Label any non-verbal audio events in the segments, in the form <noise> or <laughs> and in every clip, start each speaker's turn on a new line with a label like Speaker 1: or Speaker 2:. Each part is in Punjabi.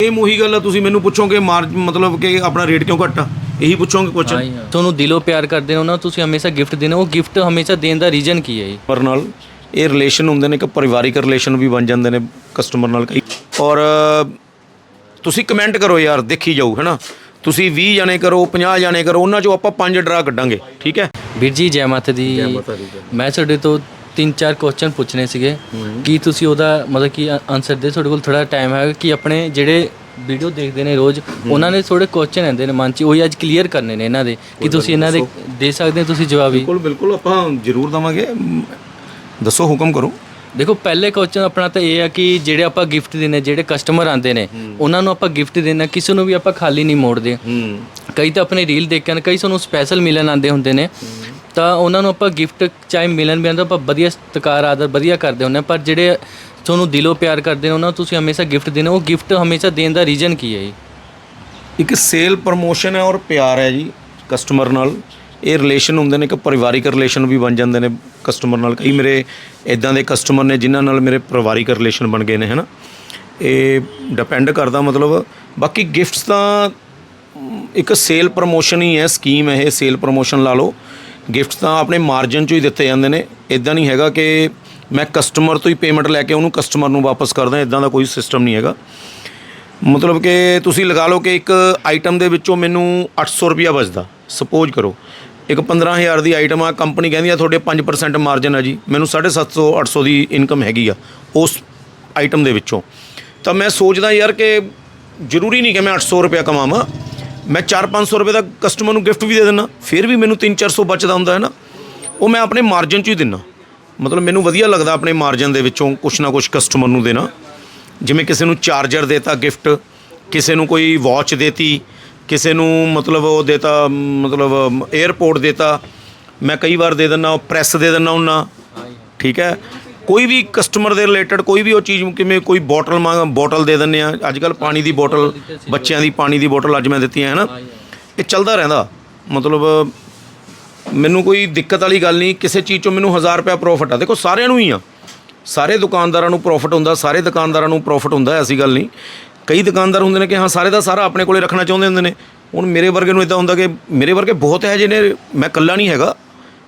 Speaker 1: ਸੇਮ ਉਹੀ ਗੱਲ ਆ ਤੁਸੀਂ ਮੈਨੂੰ ਪੁੱਛੋਗੇ ਮਾਰ ਮਤਲਬ ਕਿ ਆਪਣਾ ਰੇਟ ਕਿਉਂ ਘੱਟ ਇਹੀ ਪੁੱਛੋਗੇ
Speaker 2: ਹਾਂ ਹਾਂ। ਤੁਹਾਨੂੰ ਦਿਲੋਂ ਪਿਆਰ ਕਰਦੇ ਨੇ ਉਹਨਾਂ ਨੂੰ ਤੁਸੀਂ ਹਮੇਸ਼ਾ ਗਿਫਟ ਦੇਣਾ ਉਹ ਗਿਫਟ ਹਮੇਸ਼ਾ ਦੇਣ ਦਾ ਰੀਜ਼ਨ ਕੀ ਹੈ ਜੀ?
Speaker 1: ਪਰ ਨਾਲ ਇਹ ਰਿਲੇਸ਼ਨ ਹੁੰਦੇ ਨੇ ਕਿ ਪਰਿਵਾਰਿਕ ਰਿਲੇਸ਼ਨ ਵੀ ਬਣ ਜਾਂਦੇ ਨੇ ਕਸਟਮਰ ਨਾਲ ਕਈ। ਔਰ ਤੁਸੀਂ ਕਮੈਂਟ ਕਰੋ ਯਾਰ ਦੇਖੀ ਜਾਊ ਹੈਨਾ? ਤੁਸੀਂ 20 ਜਾਣੇ ਕਰੋ 50 ਜਾਣੇ ਕਰੋ ਉਹਨਾਂ ਚੋਂ ਆਪਾਂ ਪੰਜ ਡਰਾ ਕੱਢਾਂਗੇ ਠੀਕ ਹੈ?
Speaker 2: ਵੀਰ ਜੀ ਜੈ ਮਾਤਾ ਦੀ।
Speaker 1: ਮਾਤਾ ਦੀ ਜੈ।
Speaker 2: ਮੈਂ ਤੁਹਾਡੇ ਤੋਂ ਤਿੰਨ ਚਾਰ ਕੁਐਸਚਨ ਪੁੱਛਣੇ ਸੀਗੇ। ਕੀ ਤੁਸੀਂ ਉਹਦਾ ਮਤਲਬ ਕਿ ਆਨਸਰ ਦੇ ਤੁਹਾਡੇ ਕੋਲ ਥੋੜਾ ਟਾਈਮ ਹੈ ਕਿ ਆਪਣੇ ਜਿਹੜੇ ਵੀਡੀਓ ਦੇਖਦੇ ਨੇ ਰੋਜ਼ ਉਹਨਾਂ ਨੇ ਥੋੜੇ ਕੁਐਸਚਨ ਆਉਂਦੇ ਨੇ ਮਨ 'ਚ ਉਹੀ ਅੱਜ ਕਲੀਅਰ ਕਰਨੇ ਨੇ ਇਹਨਾਂ ਦੇ ਕਿ ਤੁਸੀਂ ਇਹਨਾਂ ਦੇ ਦੇ ਸਕਦੇ ਹੋ ਤੁਸੀਂ ਜਵਾਬ
Speaker 1: ਬਿਲਕੁਲ ਬਿਲਕੁਲ ਆਪਾਂ ਜ਼ਰੂਰ ਦਵਾਂਗੇ। ਦੱਸੋ ਹੁਕਮ ਕਰੋ।
Speaker 2: ਦੇਖੋ ਪਹਿਲੇ ਕੁਐਸਚਨ ਆਪਣਾ ਤਾਂ ਇਹ ਆ ਕਿ ਜਿਹੜੇ ਆਪਾਂ ਗਿਫਟ ਦਿੰਨੇ ਜਿਹੜੇ ਕਸਟਮਰ ਆਉਂਦੇ ਨੇ ਉਹਨਾਂ ਨੂੰ ਆਪਾਂ ਗਿਫਟ ਦੇਣਾ ਕਿਸੇ ਨੂੰ ਵੀ ਆਪਾਂ ਖਾਲੀ ਨਹੀਂ ਮੋੜਦੇ। ਕਈ ਤਾਂ ਆਪਣੇ ਰੀਲ ਦੇਖ ਕੇ ਆਉਂਦੇ, ਕਈ ਸਾਨੂੰ ਸਪੈਸ਼ਲ ਮਿਲਣ ਆਉਂਦੇ ਹੁੰਦੇ ਨੇ। ਤਾਂ ਉਹਨਾਂ ਨੂੰ ਆਪਾਂ ਗਿਫਟ ਚਾਹੇ ਮਿਲਣ ਵੀ ਆਉਂਦਾ, ਆਪਾਂ ਵਧੀਆ ਸਤਿਕਾਰ, ਆਦਰ ਵਧੀਆ ਕਰਦੇ ਹੁੰਦੇ ਹਾਂ, ਪਰ ਜਿਹੜੇ ਤੁਹਾਨੂੰ ਦਿਲੋਂ ਪਿਆਰ ਕਰਦੇ ਨੇ, ਉਹਨਾਂ ਨੂੰ ਤੁਸੀਂ ਹਮੇਸ਼ਾ ਗਿਫਟ ਦੇਣਾ ਉਹ ਗਿਫਟ ਹਮੇਸ਼ਾ ਦੇਣ ਦਾ ਰੀਜ਼ਨ ਕੀ ਹੈ ਜੀ?
Speaker 1: ਇੱਕ ਸੇਲ ਪ੍ਰਮੋਸ਼ਨ ਹੈ ਔਰ ਪਿਆਰ ਹੈ ਜੀ ਕਸਟਮਰ ਨਾਲ। ਇਹ ਰਿਲੇਸ਼ਨ ਹੁੰਦੇ ਨੇ ਕਿ ਪਰਿਵਾਰਿਕ ਰਿਲੇਸ਼ਨ ਵੀ ਬਣ ਜਾਂਦੇ ਨੇ ਕਸਟਮਰ ਨਾਲ। ਕਈ ਮੇਰੇ ਇਦਾਂ ਦੇ ਕਸਟਮਰ ਨੇ, ਜਿਨ੍ਹਾਂ ਨਾਲ ਮੇਰੇ ਪਰਿਵਾਰਿਕ ਰਿਲੇਸ਼ਨ ਬਣ ਗਏ ਨੇ, ਹਨਾ। ਇਹ ਡਿਪੈਂਡ ਕਰਦਾ ਮਤਲਬ, ਬਾਕੀ ਗਿਫਟਸ ਤਾਂ ਇੱਕ ਸੇਲ ਪ੍ਰਮੋਸ਼ਨ ਹੀ ਹੈ ਸਕੀਮ ਹੈ, ਇਹ ਸੇਲ ਪ੍ਰਮੋਸ਼ਨ ਲਾ ਲਓ। ਗਿਫਟਸ ਤਾਂ ਆਪਣੇ ਮਾਰਜਨ ਚੋਂ ਹੀ ਦਿੱਤੇ ਜਾਂਦੇ ਨੇ। ਇਦਾਂ ਨਹੀਂ ਹੈਗਾ ਕਿ ਮੈਂ ਕਸਟਮਰ ਤੋਂ ਹੀ ਪੇਮੈਂਟ ਲੈ ਕੇ ਉਹਨੂੰ ਕਸਟਮਰ ਨੂੰ ਵਾਪਸ ਕਰਦਾ ਇਦਾਂ ਦਾ ਕੋਈ ਸਿਸਟਮ ਨਹੀਂ ਹੈਗਾ। ਮਤਲਬ ਕਿ ਤੁਸੀਂ ਲਗਾ ਲਓ ਕਿ ਇੱਕ ਆਈਟਮ ਦੇ ਵਿੱਚੋਂ ਮੈਨੂੰ 800 ਰੁਪਿਆ ਬਚਦਾ। ਸਪੋਜ਼ ਕਰੋ, ਇੱਕ 15000 ਦੀ ਆਈਟਮ ਆ ਕੰਪਨੀ ਕਹਿੰਦੀ ਆ, ਤੁਹਾਡੇ 5% ਮਾਰਜਨ ਆ ਜੀ। ਮੈਨੂੰ 750 800 ਦੀ ਇਨਕਮ ਹੈਗੀ ਆ ਉਸ ਆਈਟਮ ਦੇ ਵਿੱਚੋਂ। ਤਾਂ ਮੈਂ ਸੋਚਦਾ ਯਾਰ ਕਿ ਜ਼ਰੂਰੀ ਨਹੀਂ ਕਿ ਮੈਂ 800 ਰੁਪਿਆ ਕਮਾਵਾਂ। ਮੈਂ 4-500 ਰੁਪਏ ਦਾ ਕਸਟਮਰ ਨੂੰ ਗਿਫਟ ਵੀ ਦੇ ਦਿੰਦਾ, ਫਿਰ ਵੀ ਮੈਨੂੰ 3-400 ਬਚਦਾ ਹੁੰਦਾ, ਹੈ ਨਾ? ਉਹ ਮੈਂ ਆਪਣੇ ਮਾਰਜਨ 'ਚ ਹੀ ਦਿੰਦਾ। ਮਤਲਬ ਮੈਨੂੰ ਵਧੀਆ ਲੱਗਦਾ ਆਪਣੇ ਮਾਰਜਨ ਦੇ ਵਿੱਚੋਂ ਕੁਛ ਨਾ ਕੁਛ ਕਸਟਮਰ ਨੂੰ ਦੇਣਾ। ਜਿਵੇਂ ਕਿਸੇ ਨੂੰ ਚਾਰਜਰ ਦੇਤਾ ਗਿਫਟ ਕਿਸੇ ਨੂੰ ਕੋਈ ਵਾਚ ਦੇਤੀ, ਕਿਸੇ ਨੂੰ ਮਤਲਬ ਉਹ ਦੇਤਾ, ਮਤਲਬ 에어ਪੋਰਟ ਦੇਤਾ। ਮੈਂ ਕਈ ਵਾਰ ਦੇ ਦਿੰਦਾ ਪ੍ਰੈਸ ਦੇ ਦਿੰਦਾ ਉਹਨਾਂ, ਠੀਕ ਹੈ? ਕੋਈ ਵੀ ਕਸਟਮਰ ਦੇ ਰਿਲੇਟਡ ਕੋਈ ਵੀ ਉਹ ਚੀਜ਼ ਕਿਵੇਂ ਕੋਈ ਬੋਟਲ ਮੰਗ ਬੋਟਲ ਦੇ ਦਿੰਦੇ ਆ। ਅੱਜ ਕੱਲ ਪਾਣੀ ਦੀ ਬੋਟਲ ਬੱਚਿਆਂ ਦੀ ਪਾਣੀ ਦੀ ਬੋਟਲ ਅੱਜ ਮੈਂ ਦਿੱਤੀਆਂ ਹੈ ਨਾ ਇਹ ਚੱਲਦਾ ਰਹਿੰਦਾ। ਮਤਲਬ, ਮੈਨੂੰ ਕੋਈ ਦਿੱਕਤ ਵਾਲੀ ਗੱਲ ਨਹੀਂ, ਕਿਸੇ ਚੀਜ਼ ਚੋਂ ਮੈਨੂੰ 1000 ਰੁਪਏ ਪ੍ਰੋਫਿਟ ਆ। ਦੇਖੋ, ਸਾਰਿਆਂ ਨੂੰ ਹੀ ਆ। ਸਾਰੇ ਦੁਕਾਨਦਾਰਾਂ ਨੂੰ ਪ੍ਰੋਫਿਟ ਹੁੰਦਾ, ਸਾਰੇ ਦੁਕਾਨਦਾਰਾਂ ਨੂੰ ਪ੍ਰੋਫਿਟ ਹੁੰਦਾ, ਐਸੀ ਗੱਲ ਨਹੀਂ। ਕਈ ਦੁਕਾਨਦਾਰ ਹੁੰਦੇ ਨੇ ਕਿ ਹਾਂ, ਸਾਰੇ ਦਾ ਸਾਰਾ ਆਪਣੇ ਕੋਲੇ ਰੱਖਣਾ ਚਾਹੁੰਦੇ ਹੁੰਦੇ ਨੇ। ਹੁਣ ਮੇਰੇ ਵਰਗੇ ਨੂੰ ਇਦਾਂ ਹੁੰਦਾ ਕਿ ਮੇਰੇ ਵਰਗੇ ਬਹੁਤ ਹੈ ਜਿਹਨੇ ਮੈਂ ਇਕੱਲਾ ਨਹੀਂ ਹੈਗਾ।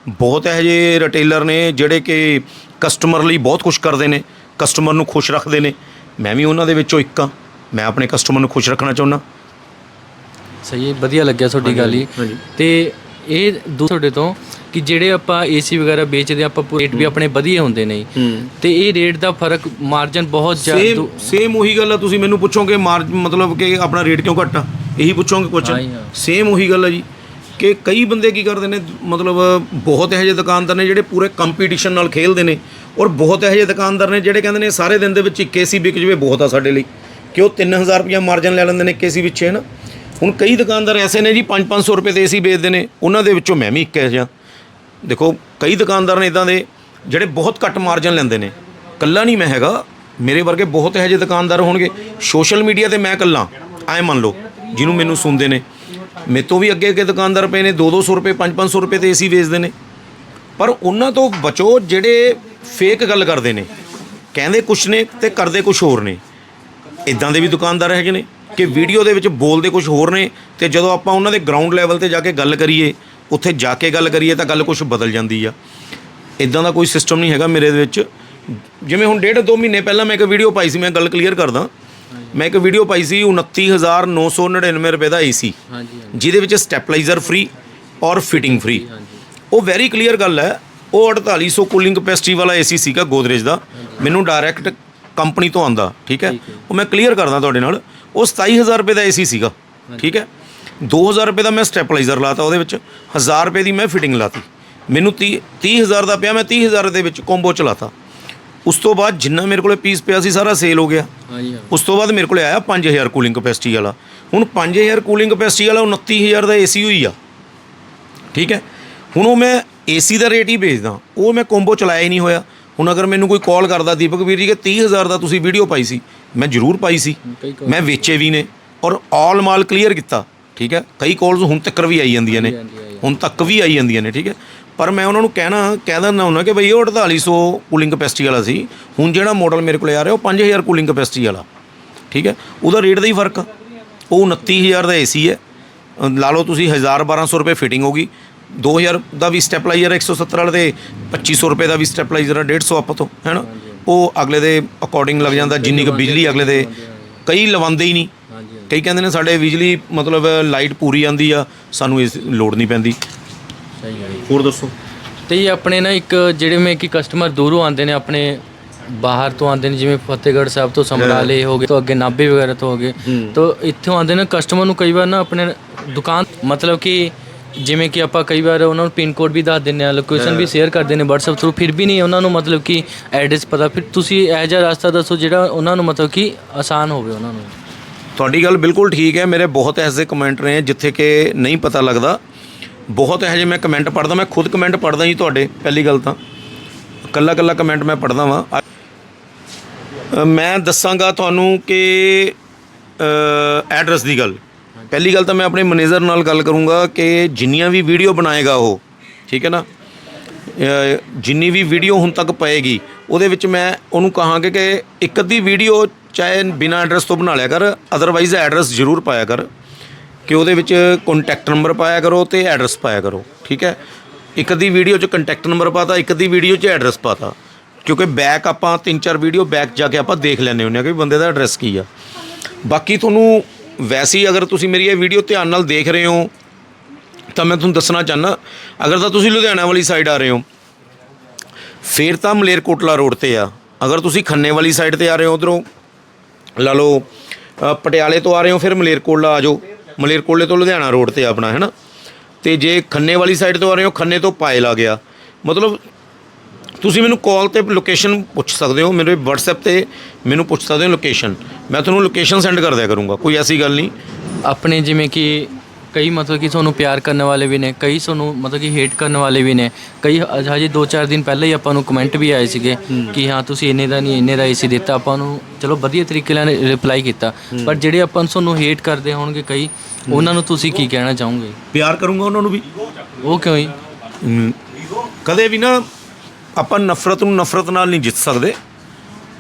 Speaker 1: ਬਹੁਤ ਹੈ ਜੇ ਰਿਟੇਲਰ ਨੇ ਜਿਹੜੇ ਕਿ ਕਸਟਮਰ ਲਈ ਬਹੁਤ ਕੁਝ ਕਰਦੇ ਨੇ ਕਸਟਮਰ ਨੂੰ ਖੁਸ਼ ਰੱਖਦੇ ਨੇ। ਮੈਂ ਵੀ ਉਹਨਾਂ ਦੇ ਵਿੱਚੋਂ ਇੱਕ ਆ ਮੈਂ ਆਪਣੇ ਕਸਟਮਰ ਨੂੰ ਖੁਸ਼ ਰੱਖਣਾ ਚਾਹੁੰਦਾ।
Speaker 2: ਸਹੀ ਹੈ ਵਧੀਆ ਲੱਗਿਆ ਤੁਹਾਡੀ ਗੱਲ ਹੀ। ਤੇ ਇਹ ਦੂ ਤੁਹਾਡੇ ਤੋਂ ਕਿ ਜਿਹੜੇ ਆਪਾਂ ਏਸੀ ਵਗੈਰਾ ਵੇਚਦੇ ਆਪਾਂ ਰੇਟ ਵੀ ਆਪਣੇ ਵਧੀਆ ਹੁੰਦੇ ਨੇ। ਤੇ ਇਹ ਰੇਟ ਦਾ ਫ਼ਰਕ ਮਾਰਜਨ ਬਹੁਤ ਜ਼ਿਆਦਾ
Speaker 1: ਸੇਮ ਉਹੀ ਗੱਲ ਆ ਤੁਸੀਂ ਮੈਨੂੰ ਪੁੱਛੋਗੇ ਮਾਰ ਮਤਲਬ ਕਿ ਆਪਣਾ ਰੇਟ ਕਿਉਂ ਘੱਟ ਇਹੀ ਪੁੱਛੋਗੇ ਕੁਐਸਚਨ
Speaker 2: ਹਾਂ।
Speaker 1: ਸੇਮ ਉਹੀ ਗੱਲ ਆ ਜੀ। ਕਿ ਕਈ ਬੰਦੇ ਕੀ ਕਰਦੇ ਨੇ, ਮਤਲਬ ਬਹੁਤ ਇਹੋ ਜਿਹੇ ਦੁਕਾਨਦਾਰ ਨੇ ਜਿਹੜੇ ਪੂਰੇ ਕੰਪੀਟੀਸ਼ਨ ਨਾਲ ਖੇਲਦੇ ਨੇ ਔਰ ਬਹੁਤ ਇਹੋ ਜਿਹੇ ਦੁਕਾਨਦਾਰ ਨੇ ਜਿਹੜੇ ਕਹਿੰਦੇ ਨੇ ਸਾਰੇ ਦਿਨ ਦੇ ਵਿੱਚ ਇੱਕ ਏਸੀ ਵਿਕ ਜਵੇ ਬਹੁਤ ਆ ਸਾਡੇ ਲਈ ਕਿ ਉਹ 3000 ਰੁਪਇਆ ਮਾਰਜਨ ਲੈ ਲੈਂਦੇ ਨੇ ਇੱਕ ਏਸੀ ਪਿੱਛੇ ਨਾ ਹੁਣ ਕਈ ਦੁਕਾਨਦਾਰ ਐਸੇ ਨੇ ਜੀ 5-500 ਰੁਪਏ ਦੇ ਏਸੀ ਵੇਚਦੇ ਨੇ, ਉਹਨਾਂ ਦੇ ਵਿੱਚੋਂ ਮੈਂ ਵੀ ਇੱਕ ਐ ਜਿਹਾ। ਦੇਖੋ, ਕਈ ਦੁਕਾਨਦਾਰ ਨੇ ਇਦਾਂ ਦੇ ਜਿਹੜੇ ਬਹੁਤ ਘੱਟ ਮਾਰਜਨ ਲੈਂਦੇ ਨੇ। ਕੱਲਾ ਨਹੀਂ ਮੈਂ ਹੈਗਾ, ਮੇਰੇ ਵਰਗੇ ਬਹੁਤ ਇਹੋ ਜਿਹੇ ਦੁਕਾਨਦਾਰ ਹੋਣਗੇ। ਸੋਸ਼ਲ ਮੀਡੀਆ ਤੇ ਮੈਂ ਕੱਲਾ ਐ ਮੰਨ ਲਓ, ਜਿਹਨੂੰ ਮੈਨੂੰ ਸੁਣਦੇ ਨੇ। ਮੇਰੇ ਤੋਂ ਵੀ ਅੱਗੇ ਅੱਗੇ ਦੁਕਾਨਦਾਰ ਪਏ ਨੇ 2-200 ਰੁਪਏ 5-500 ਰੁਪਏ ਤੇ ਏਸੀ ਵੇਚਦੇ ਨੇ। ਪਰ ਉਹਨਾਂ ਤੋਂ ਬਚੋ ਜਿਹੜੇ ਫੇਕ ਗੱਲ ਕਰਦੇ ਨੇ। ਕਹਿੰਦੇ ਕੁਛ ਨੇ ਤੇ ਕਰਦੇ ਕੁਛ ਹੋਰ ਨੇ। ਇਦਾਂ ਦੇ ਵੀ ਦੁਕਾਨਦਾਰ ਹੈਗੇ ਨੇ ਕਿ ਵੀਡੀਓ ਦੇ ਵਿੱਚ ਬੋਲਦੇ ਕੁਝ ਹੋਰ ਨੇ ਤੇ ਜਦੋਂ ਆਪਾਂ ਉਹਨਾਂ ਦੇ ਗਰਾਊਂਡ ਲੈਵਲ ਤੇ ਜਾ ਕੇ ਗੱਲ ਕਰੀਏ, ਉੱਥੇ ਜਾ ਕੇ ਗੱਲ ਕਰੀਏ ਤਾਂ ਗੱਲ ਕੁਝ ਬਦਲ ਜਾਂਦੀ ਆ। ਇਦਾਂ ਦਾ ਕੋਈ ਸਿਸਟਮ ਨਹੀਂ ਹੈਗਾ ਮੇਰੇ ਦੇ ਵਿੱਚ। ਜਿਵੇਂ ਹੁਣ ਡੇਢ ਦੋ ਮਹੀਨੇ ਪਹਿਲਾਂ ਮੈਂ ਇੱਕ ਵੀਡੀਓ ਪਾਈ ਸੀ, ਮੈਂ ਗੱਲ ਕਲੀਅਰ ਕਰਦਾ। ਮੈਂ ਇੱਕ ਵੀਡੀਓ ਪਾਈ ਸੀ 29999 ਰੁਪਏ ਦਾ ਏਸੀ।
Speaker 2: ਹਾਂਜੀ
Speaker 1: ਜਿਹਦੇ ਵਿੱਚ ਸਟੈਪਲਾਈਜ਼ਰ ਫ੍ਰੀ ਔਰ ਫਿਟਿੰਗ ਫ੍ਰੀ ਉਹ ਵੈਰੀ ਕਲੀਅਰ ਗੱਲ ਹੈ ਉਹ 4800 ਕੂਲਿੰਗ ਕਪੈਸਿਟੀ ਵਾਲਾ ਏਸੀ ਸੀਗਾ ਗੋਦਰੇਜ ਦਾ। ਮੈਨੂੰ ਡਾਇਰੈਕਟ ਕੰਪਨੀ ਤੋਂ ਆਂਦਾ ਠੀਕ ਹੈ? ਉਹ ਮੈਂ ਕਲੀਅਰ ਕਰਦਾ ਤੁਹਾਡੇ ਨਾਲ ਉਹ 27000 ਰੁਪਏ ਦਾ ਏਸੀ ਸੀਗਾ ਠੀਕ ਹੈ? 2000 ਰੁਪਏ ਦਾ ਮੈਂ ਸਟੈਪਲਾਈਜ਼ਰ ਲਾਤਾ ਉਹਦੇ ਵਿੱਚ 1000 ਰੁਪਏ ਦੀ ਮੈਂ ਫਿਟਿੰਗ ਲਾਤੀ। ਮੈਨੂੰ 30 30000 ਦਾ ਪਿਆ ਮੈਂ 30000 ਦੇ ਵਿੱਚ ਕੰਬੋ ਚਲਾਤਾ ਉਸ ਤੋਂ ਬਾਅਦ ਜਿੰਨਾ ਮੇਰੇ ਕੋਲੇ ਪੀਸ ਪਿਆ ਸੀ ਸਾਰਾ ਸੇਲ ਹੋ ਗਿਆ।
Speaker 2: ਹਾਂਜੀ ਹਾਂ
Speaker 1: ਉਸ ਤੋਂ ਬਾਅਦ ਮੇਰੇ ਕੋਲੇ ਆਇਆ 5000 ਕੂਲਿੰਗ ਕਪੈਸਿਟੀ ਵਾਲਾ। ਹੁਣ 5000 ਕੂਲਿੰਗ ਕਪੈਸਿਟੀ ਵਾਲਾ 29000 ਦਾ ਏਸੀ ਹੋਈ ਆ। ਠੀਕ ਹੈ? ਹੁਣ ਉਹ ਮੈਂ ਏਸੀ ਦਾ ਰੇਟ ਹੀ ਵੇਚਦਾ ਉਹ ਮੈਂ ਕੰਬੋ ਚਲਾਇਆ ਹੀ ਨਹੀਂ ਹੋਇਆ। ਹੁਣ ਅਗਰ ਮੈਨੂੰ ਕੋਈ ਕਾਲ ਕਰਦਾ ਦੀਪਕ ਵੀਰ ਜੀ ਕਿ 30000 ਦਾ ਤੁਸੀਂ ਵੀਡੀਓ ਪਾਈ ਸੀ ਮੈਂ ਜ਼ਰੂਰ ਪਾਈ ਸੀ। ਮੈਂ ਵੇਚੇ ਵੀ ਨੇ ਔਰ ਆਲ ਮਾਲ ਕਲੀਅਰ ਕੀਤਾ। ਠੀਕ ਹੈ? ਕਈ ਕਾਲਸ ਹੁਣ ਤੱਕ ਵੀ ਆਈ ਜਾਂਦੀਆਂ ਨੇ। ਹੁਣ ਤੱਕ ਵੀ ਆਈ ਜਾਂਦੀਆਂ ਨੇ ਠੀਕ ਹੈ? ਪਰ ਮੈਂ ਉਹਨਾਂ ਨੂੰ ਕਹਿਣਾ ਕਹਿ ਦਿੰਦਾ ਹੁੰਦਾ ਕਿ ਬਈ ਉਹ 4800 ਕੂਲਿੰਗ ਕਪੈਸਿਟੀ ਵਾਲਾ ਸੀ। ਹੁਣ ਜਿਹੜਾ ਮਾਡਲ ਮੇਰੇ ਕੋਲੇ ਆ ਰਿਹਾ ਉਹ 5000 ਕੂਲਿੰਗ ਕਪੈਸਿਟੀ ਵਾਲਾ। ਠੀਕ ਹੈ? ਉਹਦਾ ਰੇਟ ਦਾ ਹੀ ਫ਼ਰਕ ਆ। ਉਹ 29000 ਦਾ ਏਸੀ ਹੈ। ਲਾ ਲਓ ਤੁਸੀਂ 1000 1200 ਰੁਪਏ ਫਿਟਿੰਗ ਹੋਗੀ 2000 ਦਾ ਵੀ ਸਟੈਪਲਾਈਜ਼ਰ 170 ਵਾਲਾ ਤੇ 2500 ਰੁਪਏ ਦਾ ਵੀ ਸਟੈਪਲਾਈਜ਼ਰ ਆ 150 ਆਪਾਂ ਤੋਂ ਹੈ ਨਾ? ਉਹ ਅਗਲੇ ਦੇ ਅਕੋਰਡਿੰਗ ਲੱਗ ਜਾਂਦਾ ਜਿੰਨੀ ਕੁ ਬਿਜਲੀ ਅਗਲੇ ਦੇ। ਕਈ ਲਵਾਉਂਦੇ ਹੀ ਨਹੀਂ। ਕਈ ਕਹਿੰਦੇ ਨੇ ਸਾਡੇ ਬਿਜਲੀ ਮਤਲਬ ਲਾਈਟ ਪੂਰੀ ਆਂਦੀ ਆ ਸਾਨੂੰ ਇਸ ਲੋਡ ਨਹੀਂ ਪੈਂਦੀ।
Speaker 2: ਸਹੀ ਹੈ ਜੀ।
Speaker 1: ਹੋਰ ਦੱਸੋ?
Speaker 2: ਤੇ ਇਹ ਆਪਣੇ ਨਾ ਇੱਕ ਜਿਹੜੇ ਮੈਂ ਕਿ ਕਸਟਮਰ ਦੂਰੋਂ ਆਉਂਦੇ ਨੇ ਆਪਣੇ ਬਾਹਰ ਤੋਂ ਆਉਂਦੇ ਨੇ ਜਿਵੇਂ ਫਤਿਹਗੜ੍ਹ ਸਾਹਿਬ ਤੋਂ ਸਮਰਾਲੇ ਹੋ। ਗਏ ਤੋਂ ਅੱਗੇ ਨਾਭੇ ਵਗੈਰਾ ਤੋਂ ਹੋ ਗਏ ਤੋਂ ਇੱਥੋਂ ਆਉਂਦੇ ਨੇ ਕਸਟਮਰ ਨੂੰ ਕਈ ਵਾਰ ਨਾ ਆਪਣੇ ਦੁਕਾਨ ਮਤਲਬ ਕਿ ਜਿਵੇਂ ਕਿ ਆਪਾਂ ਕਈ ਵਾਰ ਉਹਨਾਂ ਨੂੰ ਪਿਨ ਕੋਡ ਵੀ ਦੱਸ ਦਿੰਦੇ ਆ ਲੋਕੇਸ਼ਨ ਵੀ ਸ਼ੇਅਰ ਕਰਦੇ ਨੇ WhatsApp ਥਰੂ ਫਿਰ ਵੀ ਨਹੀਂ ਉਹਨਾਂ ਨੂੰ ਮਤਲਬ ਕਿ ਐਡਰੈਸ ਪਤਾ। ਫਿਰ ਤੁਸੀਂ ਇਹ ਜਿਹਾ ਰਸਤਾ ਦੱਸੋ ਜਿਹੜਾ ਉਹਨਾਂ ਨੂੰ ਮਤਲਬ ਕਿ ਆਸਾਨ ਹੋਵੇ ਉਹਨਾਂ ਨੂੰ।
Speaker 1: ਤੁਹਾਡੀ ਗੱਲ ਬਿਲਕੁਲ ਠੀਕ ਹੈ। ਮੇਰੇ ਬਹੁਤ ਐਸੇ ਕਮੈਂਟ ਨੇ ਜਿੱਥੇ ਕਿ ਨਹੀਂ ਪਤਾ ਲੱਗਦਾ। ਬਹੁਤ ਇਹੋ ਜਿਹੇ ਮੈਂ ਕਮੈਂਟ ਪੜਦਾ ਮੈਂ ਖੁਦ ਕਮੈਂਟ ਪੜਦਾ ਜੀ ਤੁਹਾਡੇ, ਪਹਿਲੀ ਗੱਲ ਤਾਂ। ਕੱਲਾ ਕੱਲਾ ਕਮੈਂਟ ਮੈਂ ਪੜਦਾ ਵਾਂ। ਮੈਂ ਦੱਸਾਂਗਾ ਤੁਹਾਨੂੰ ਕਿ ਐਡਰੈਸ ਦੀ ਗੱਲ। ਪਹਿਲੀ ਗੱਲ ਤਾਂ ਮੈਂ ਆਪਣੇ ਮੈਨੇਜਰ ਨਾਲ ਗੱਲ ਕਰੂੰਗਾ ਕਿ ਜਿੰਨੀਆਂ ਵੀ ਵੀਡੀਓ ਬਣਾਏਗਾ ਉਹ, ਠੀਕ ਹੈ ਨਾ? ਜਿੰਨੀ ਵੀ ਵੀਡੀਓ ਹੁਣ ਤੱਕ ਪਏਗੀ, ਉਹਦੇ ਵਿੱਚ ਮੈਂ ਉਹਨੂੰ ਕਹਾਂਗੇ ਕਿ ਇੱਕ ਅੱਧੀ ਵੀਡੀਓ ਚਾਹੇ ਬਿਨਾ ਐਡਰੈਸ ਤੋਂ ਬਣਾ ਲਿਆ ਕਰ ਅਦਰਵਾਈਜ਼ ਐਡਰੈਸ ਜ਼ਰੂਰ ਪਾਇਆ ਕਰ। ਕਿ ਉਹਦੇ ਵਿੱਚ ਕੰਟੈਕਟ ਨੰਬਰ ਪਾਇਆ ਕਰੋ ਤੇ ਐਡਰੈਸ ਪਾਇਆ ਕਰੋ, ਠੀਕ ਹੈ? ਇੱਕ ਦੀ ਵੀਡੀਓ 'ਚ ਕੰਟੈਕਟ ਨੰਬਰ ਪਾਤਾ, ਇੱਕ ਦੀ ਵੀਡੀਓ 'ਚ ਐਡਰੈਸ ਪਾਤਾ। ਕਿਉਂਕਿ ਬੈਕ ਆਪਾਂ ਤਿੰਨ ਚਾਰ ਵੀਡੀਓ ਬੈਕ ਜਾ ਕੇ ਆਪਾਂ ਦੇਖ ਲੈਂਦੇ ਹੁੰਦੇ ਆ ਕਿ ਬੰਦੇ ਦਾ ਐਡਰੈਸ ਕੀ ਆ। ਬਾਕੀ ਤੁਹਾਨੂੰ ਵੈਸੇ ਹੀ ਅਗਰ ਤੁਸੀਂ ਮੇਰੀ ਇਹ ਵੀਡੀਓ ਧਿਆਨ ਨਾਲ ਦੇਖ ਰਹੇ ਹੋ, ਤਾਂ ਮੈਂ ਤੁਹਾਨੂੰ ਦੱਸਣਾ ਚਾਹਨਾ ਅਗਰ ਤਾਂ ਤੁਸੀਂ ਲੁਧਿਆਣਾ ਵਾਲੀ ਸਾਈਡ ਆ ਰਹੇ ਹੋ, ਫੇਰ ਤਾਂ ਮਲੇਰਕੋਟਲਾ ਰੋਡ ਤੇ ਆ। ਅਗਰ ਤੁਸੀਂ ਖੰਨੇ ਵਾਲੀ ਸਾਈਡ ਤੇ ਆ ਰਹੇ ਹੋ ਉਧਰੋਂ, ਲਾ ਲਓ ਪਟਿਆਲੇ ਤੋਂ ਆ ਰਹੇ ਹੋ, ਫਿਰ ਮਲੇਰਕੋਟਲਾ ਆ ਜਾਓ। ਮਲੇਰਕੋਟਲੇ ਤੋਂ ਲੁਧਿਆਣਾ ਰੋਡ ਤੇ ਆਪਣਾ, ਹੈ ਨਾ? ਤੇ ਜੇ ਖੰਨੇ ਵਾਲੀ ਸਾਈਡ ਤੋਂ ਆ ਰਹੇ ਹੋ, ਖੰਨੇ ਤੋਂ ਪਾਇਲ ਆ ਗਿਆ। ਮਤਲਬ ਤੁਸੀਂ ਮੈਨੂੰ ਕਾਲ ਤੇ ਲੋਕੇਸ਼ਨ ਪੁੱਛ ਸਕਦੇ ਹੋ, ਮੇਰੇ WhatsApp ਤੇ ਮੈਨੂੰ ਪੁੱਛ ਸਕਦੇ ਹੋ ਲੋਕੇਸ਼ਨ ਮੈਂ ਤੁਹਾਨੂੰ ਲੋਕੇਸ਼ਨ ਸੈਂਡ ਕਰ ਦਿਆ ਕਰੂੰਗਾ, ਕੋਈ ਐਸੀ ਗੱਲ ਨਹੀਂ।
Speaker 2: ਆਪਣੇ ਜਿਵੇਂ ਕਿ ਕਈ ਮਤਲਬ ਕਿ ਤੁਹਾਨੂੰ ਪਿਆਰ ਕਰਨ ਵਾਲੇ ਵੀ ਨੇ ਕਈ ਤੁਹਾਨੂੰ ਮਤਲਬ ਕਿ ਹੇਟ ਕਰਨ ਵਾਲੇ ਵੀ ਨੇ। ਕਈ ਅਜ- ਹਜੇ 2-4 ਦਿਨ ਪਹਿਲਾਂ ਹੀ ਆਪਾਂ ਨੂੰ ਕਮੈਂਟ ਵੀ ਆਏ ਸੀਗੇ ਕਿ ਹਾਂ ਤੁਸੀਂ ਇੰਨੇ ਦਾ ਨਹੀਂ ਇੰਨੇ ਦਾ ਏਸੀ ਦਿੱਤਾ ਆਪਾਂ ਨੂੰ ਚਲੋ ਵਧੀਆ ਤਰੀਕੇ ਨਾਲ ਰਿਪਲਾਈ ਕੀਤਾ। ਪਰ ਜਿਹੜੇ ਆਪਾਂ ਨੂੰ ਤੁਹਾਨੂੰ ਹੇਟ ਕਰਦੇ ਹੋਣਗੇ ਕਈ ਉਹਨਾਂ ਨੂੰ ਤੁਸੀਂ ਕੀ ਕਹਿਣਾ ਚਾਹੋਗੇ?
Speaker 1: ਪਿਆਰ ਕਰੂੰਗਾ ਉਹਨਾਂ ਨੂੰ ਵੀ।
Speaker 2: ਉਹ ਕਿਉਂ ਹੀ।
Speaker 1: ਕਦੇ ਵੀ ਨਾ ਆਪਾਂ ਨਫ਼ਰਤ ਨੂੰ ਨਫ਼ਰਤ ਨਾਲ ਨਹੀਂ ਜਿੱਤ ਸਕਦੇ।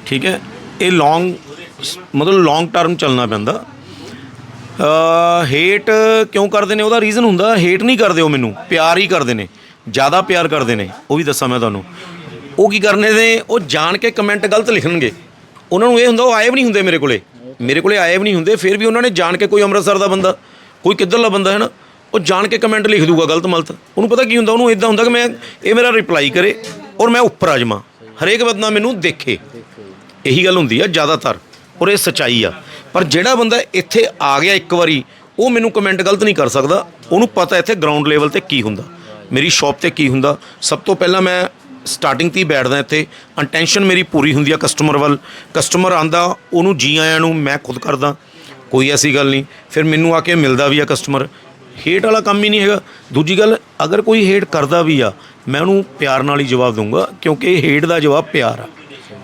Speaker 1: ਠੀਕ ਹੈ? ਇਹ ਲੌਂਗ ਮਤਲਬ ਲੌਂਗ ਟਰਮ ਚੱਲਣਾ ਪੈਂਦਾ। ਹੇਟ ਕਿਉਂ ਕਰਦੇ ਨੇ? ਉਹਦਾ ਰੀਜ਼ਨ ਹੁੰਦਾ, ਹੇਟ ਨਹੀਂ ਕਰਦੇ ਉਹ ਮੈਨੂੰ, ਪਿਆਰ ਹੀ ਕਰਦੇ ਨੇ, ਜ਼ਿਆਦਾ ਪਿਆਰ ਕਰਦੇ ਨੇ, ਉਹ ਵੀ ਦੱਸਾਂ ਮੈਂ ਤੁਹਾਨੂੰ। ਉਹ ਕੀ ਕਰਨੇ ਨੇ? ਉਹ ਜਾਣ ਕੇ ਕਮੈਂਟ ਗਲਤ ਲਿਖਣਗੇ। ਉਹਨਾਂ ਨੂੰ ਇਹ ਹੁੰਦਾ, ਉਹ ਆਏ ਵੀ ਨਹੀਂ ਹੁੰਦੇ ਮੇਰੇ ਕੋਲੇ। ਮੇਰੇ ਕੋਲੇ ਆਏ ਵੀ ਨਹੀਂ ਹੁੰਦੇ, ਫਿਰ ਵੀ ਉਹਨਾਂ ਨੇ ਜਾਣ ਕੇ ਕੋਈ ਅੰਮ੍ਰਿਤਸਰ ਦਾ ਬੰਦਾ, ਕੋਈ ਕਿੱਧਰਲਾ ਬੰਦਾ ਹੈ ਨਾ ਉਹ ਜਾਣ ਕੇ ਕਮੈਂਟ ਲਿਖ ਦੂਗਾ ਗਲਤ ਮਲਤ। ਉਹਨੂੰ ਪਤਾ ਕੀ ਹੁੰਦਾ? ਉਹਨੂੰ ਇਦਾਂ ਹੁੰਦਾ ਕਿ ਮੈਂ, ਇਹ ਮੇਰਾ ਰਿਪਲਾਈ ਕਰੇ ਔਰ ਮੈਂ ਉੱਪਰ ਆ ਜਾਵਾਂ। ਹਰੇਕ ਬੰਦਾ ਮੈਨੂੰ ਦੇਖੇ। ਇਹੀ ਗੱਲ ਹੁੰਦੀ ਆ ਜ਼ਿਆਦਾਤਰ, ਔਰ ਇਹ ਸਚਾਈ ਆ। ਪਰ ਜਿਹੜਾ ਬੰਦਾ ਇੱਥੇ ਆ ਗਿਆ ਇੱਕ ਵਾਰੀ, ਉਹ ਮੈਨੂੰ ਕਮੈਂਟ ਗਲਤ ਨਹੀਂ ਕਰ ਸਕਦਾ। ਉਹਨੂੰ ਪਤਾ ਇੱਥੇ ਗਰਾਊਂਡ ਲੈਵਲ ਤੇ ਕੀ ਹੁੰਦਾ। ਮੇਰੀ ਸ਼ਾਪ ਤੇ ਕੀ ਹੁੰਦਾ। ਸਭ ਤੋਂ ਪਹਿਲਾਂ ਮੈਂ ਸਟਾਰਟਿੰਗ ਤੇ ਹੀ ਬੈਠਦਾ ਇੱਥੇ। ਅਟੈਂਸ਼ਨ ਮੇਰੀ ਪੂਰੀ ਹੁੰਦੀ ਆ ਕਸਟਮਰ ਵੱਲ। ਕਸਟਮਰ ਆਂਦਾ, ਉਹਨੂੰ ਜੀ ਆਇਆਂ ਨੂੰ ਮੈਂ ਖੁਦ ਕਰਦਾ। ਕੋਈ ਐਸੀ ਗੱਲ ਨਹੀਂ। ਫਿਰ ਮੈਨੂੰ ਆ ਕੇ ਮਿਲਦਾ ਵੀ ਆ ਕਸਟਮਰ ਹੇਟ ਵਾਲਾ ਕੰਮ ਹੀ ਨਹੀਂ ਹੈਗਾ। ਦੂਜੀ ਗੱਲ, ਅਗਰ ਕੋਈ ਹੇਟ ਕਰਦਾ ਵੀ ਆ, ਮੈਂ ਉਹਨੂੰ ਪਿਆਰ ਨਾਲ ਹੀ ਜਵਾਬ ਦਊਂਗਾ, ਕਿਉਂਕਿ ਹੇਟ ਦਾ ਜਵਾਬ ਪਿਆਰ ਆ।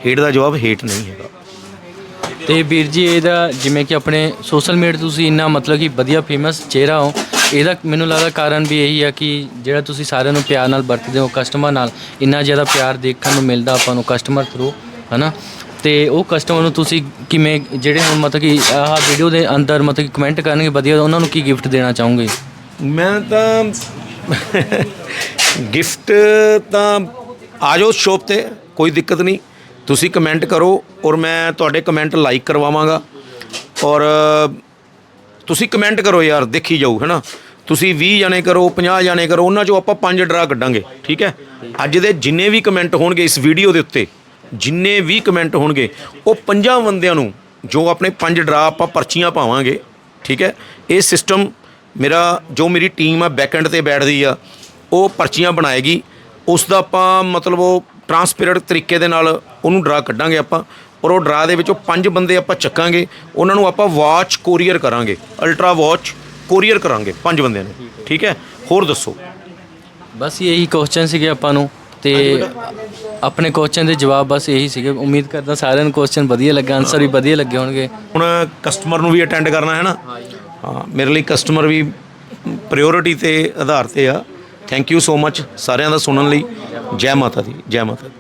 Speaker 1: ਹੇਟ ਦਾ ਜਵਾਬ ਹੇਟ ਨਹੀਂ ਹੈਗਾ।
Speaker 2: ਤੇ ਵੀਰ ਜੀ, ਇਹਦਾ ਜਿਵੇਂ ਕਿ ਆਪਣੇ ਸੋਸ਼ਲ ਮੀਡੀਆ ਤੁਸੀਂ ਇੰਨਾ ਮਤਲਬ ਕਿ ਵਧੀਆ ਫੇਮਸ ਚਿਹਰਾ ਹੋ, ਇਹਦਾ ਮੈਨੂੰ ਲੱਗਦਾ ਕਾਰਨ ਵੀ ਇਹੀ ਆ ਕਿ ਜਿਹੜਾ ਤੁਸੀਂ ਸਾਰਿਆਂ ਨੂੰ ਪਿਆਰ ਨਾਲ ਵਰਤਦੇ ਹੋ ਕਸਟਮਰ ਨਾਲ ਇੰਨਾ ਜ਼ਿਆਦਾ ਪਿਆਰ ਦੇਖਣ ਨੂੰ ਮਿਲਦਾ ਆਪਾਂ ਨੂੰ ਕਸਟਮਰ ਥਰੂ ਹਨਾ? ਤੇ ਉਹ ਕਸਟਮਰ ਨੂੰ ਤੁਸੀਂ ਕਿਵੇਂ, ਜਿਹੜੇ ਹੁਣ ਮਤਲਬ ਕਿ ਆਹ ਵੀਡੀਓ ਦੇ ਅੰਦਰ ਮਤਲਬ ਕਿ ਕਮੈਂਟ ਕਰਨਗੇ ਵਧੀਆ, ਉਹਨਾਂ ਨੂੰ ਕੀ ਗਿਫਟ ਦੇਣਾ ਚਾਹੋਗੇ?
Speaker 1: ਮੈਂ ਤਾਂ <laughs> ਗਿਫਟ ਤਾਂ ਆ ਜਾਓ ਸ਼ੋਪ ਤੇ, ਕੋਈ ਦਿੱਕਤ ਨਹੀਂ। ਤੁਸੀਂ ਕਮੈਂਟ ਕਰੋ ਔਰ ਮੈਂ ਤੁਹਾਡੇ ਕਮੈਂਟ ਲਾਈਕ ਕਰਵਾਵਾਂਗਾ। ਔਰ, ਤੁਸੀਂ ਕਮੈਂਟ ਕਰੋ ਯਾਰ, ਦੇਖੀ ਜਾਊ, ਹੈਨਾ? ਤੁਸੀਂ 20 ਜਣੇ ਕਰੋ 50 ਜਾਣੇ ਕਰੋ, ਉਹਨਾਂ ਚੋਂ ਆਪਾਂ ਪੰਜ ਡਰਾ ਕੱਢਾਂਗੇ, ਠੀਕ ਹੈ? ਅੱਜ ਦੇ ਜਿੰਨੇ ਵੀ ਕਮੈਂਟ ਹੋਣਗੇ ਇਸ ਵੀਡੀਓ ਦੇ ਉੱਤੇ, ਜਿੰਨੇ ਵੀ ਕਮੈਂਟ ਹੋਣਗੇ, ਉਹ ਪੰਜਾਂ ਬੰਦਿਆਂ ਨੂੰ, ਜੋ ਆਪਣੇ ਪੰਜ ਡਰਾ ਆਪਾਂ ਪਰਚੀਆਂ ਪਾਵਾਂਗੇ, ਠੀਕ ਹੈ? ਇਹ ਸਿਸਟਮ ਮੇਰਾ, ਜੋ ਮੇਰੀ ਟੀਮ ਆ ਬੈਕਐਂਡ ਤੇ ਬੈਠਦੀ ਆ, ਉਹ ਪਰਚੀਆਂ ਬਣਾਏਗੀ। ਉਸ ਦਾ ਆਪਾਂ ਮਤਲਬ ਉਹ ਟਰਾਂਸਪੇਰੈਂਟ ਤਰੀਕੇ ਦੇ ਨਾਲ ਉਹਨੂੰ ਡਰਾ ਕੱਢਾਂਗੇ ਆਪਾਂ ਔਰ ਉਹ ਡਰਾ ਦੇ ਵਿੱਚੋਂ ਪੰਜ ਬੰਦੇ ਆਪਾਂ ਚੱਕਾਂਗੇ ਉਹਨਾਂ ਨੂੰ ਆਪਾਂ ਵਾਚ ਕੋਰੀਅਰ ਕਰਾਂਗੇ ਅਲਟਰਾ ਵਾਚ ਕੋਰੀਅਰ ਕਰਾਂਗੇ ਪੰਜ ਬੰਦਿਆਂ ਨੂੰ ਠੀਕ ਹੈ? ਹੋਰ ਦੱਸੋ।
Speaker 2: ਬਸ ਇਹੀ ਕੁਐਸਚਨ ਸੀਗੇ ਆਪਾਂ ਨੂੰ ਤੇ ਆਪਣੇ ਕੁਐਸਚਨ ਦੇ ਜਵਾਬ ਬਸ ਇਹੀ ਸੀਗੇ। ਉਮੀਦ ਕਰਦਾ ਸਾਰਿਆਂ ਨੂੰ ਕੁਐਸਚਨ ਵਧੀਆ ਲੱਗਾ ਆਨਸਰ ਵੀ ਵਧੀਆ ਲੱਗੇ ਹੋਣਗੇ।
Speaker 1: ਹੁਣ ਕਸਟਮਰ ਨੂੰ ਵੀ ਅਟੈਂਡ ਕਰਨਾ ਹੈ ਨਾ? ਹਾਂ ਮੇਰੇ ਲਈ ਕਸਟਮਰ ਵੀ ਪ੍ਰਾਇੋਰਟੀ ਤੇ ਆਧਾਰ ਤੇ ਆ। ਥੈਂਕ ਯੂ ਸੋ ਮੱਚ ਸਾਰਿਆਂ ਦਾ ਸੁਣਨ ਲਈ। ਜੈ ਮਾਤਾ ਦੀ ਜੈ ਮਾਤਾ ਦੀ।